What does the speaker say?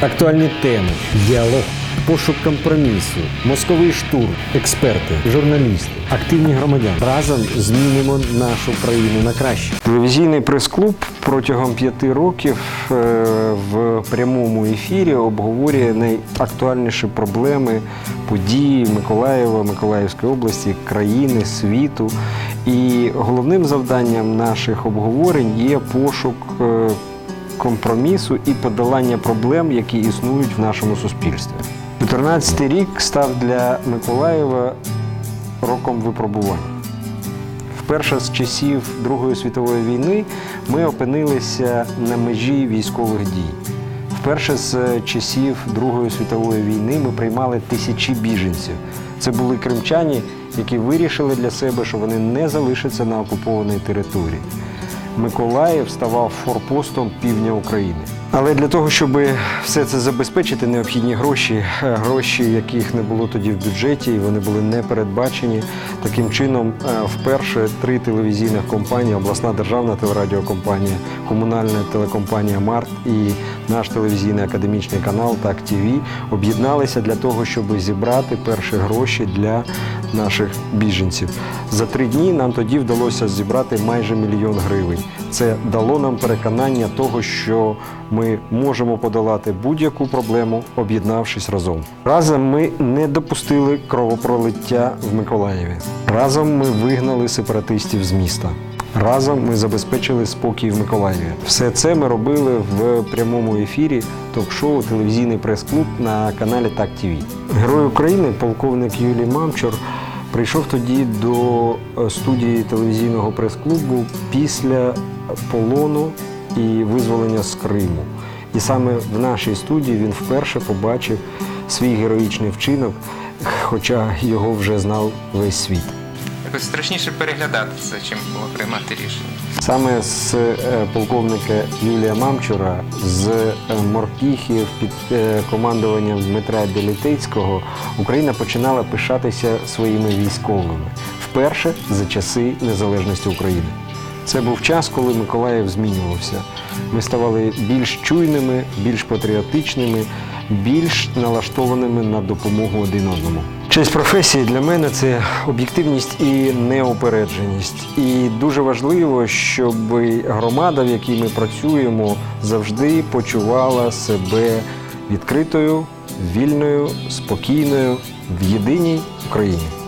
Актуальні теми, діалог, пошук компромісу, мозковий штурм, експерти, журналісти, активні громадяни. Разом змінимо нашу країну на краще. Телевізійний прес-клуб протягом п'яти років е, в прямому ефірі обговорює найактуальніші проблеми події Миколаєва, Миколаївської області, країни, світу. І головним завданням наших обговорень є пошук е, компромісу і подолання проблем, які існують в нашому суспільстві. 14-й рік став для Миколаєва роком випробувань. Вперше з часів Другої світової війни ми опинилися на межі військових дій. Вперше з часів Другої світової війни ми приймали тисячі біженців. Це були кримчані, які вирішили для себе, що вони не залишаться на окупованій території. Миколаїв ставав форпостом півдня України. Але для того, щоб все це забезпечити, необхідні гроші, Е, гроші, яких не було тоді в бюджеті, і вони були не передбачені. Таким чином, е, вперше три телевізійних компанії, обласна державна телерадіокомпанія, комунальна телекомпанія Март і наш телевізійний академічний канал Так ТВ об'єдналися для того, щоб зібрати перші гроші для наших біженців. За три дні нам тоді вдалося зібрати майже мільйон гривень. Це дало нам переконання того, що ми можемо подолати будь-яку проблему, об'єднавшись разом. Разом ми не допустили кровопролиття в Миколаєві. Разом ми вигнали сепаратистів з міста. Разом ми забезпечили спокій в Миколаєві. Все це ми робили в прямому ефірі ток-шоу Телевізійний прес-клуб на каналі Так ТВ. Герой України, полковник Юлій Мамчур, прийшов тоді до е, студії телевізійного прес-клубу після полону і визволення з Криму. І саме в нашій студії він вперше побачив свій героїчний вчинок, хоча його вже знав весь світ. Якось страшніше переглядати це, чим було приймати рішення. Саме з е, полковника Юлія Мамчура, з е, морпіхів під е, командуванням Дмитра Делітицького Україна починала пишатися своїми військовими вперше за часи незалежності України. Це був час, коли Миколаїв змінювався. Ми ставали більш чуйними, більш патріотичними, більш налаштованими на допомогу один одному. Честь професії для мене це об'єктивність і неопередженість. І дуже важливо, щоб громада, в якій ми працюємо, завжди почувала себе відкритою, вільною, спокійною в єдиній Україні.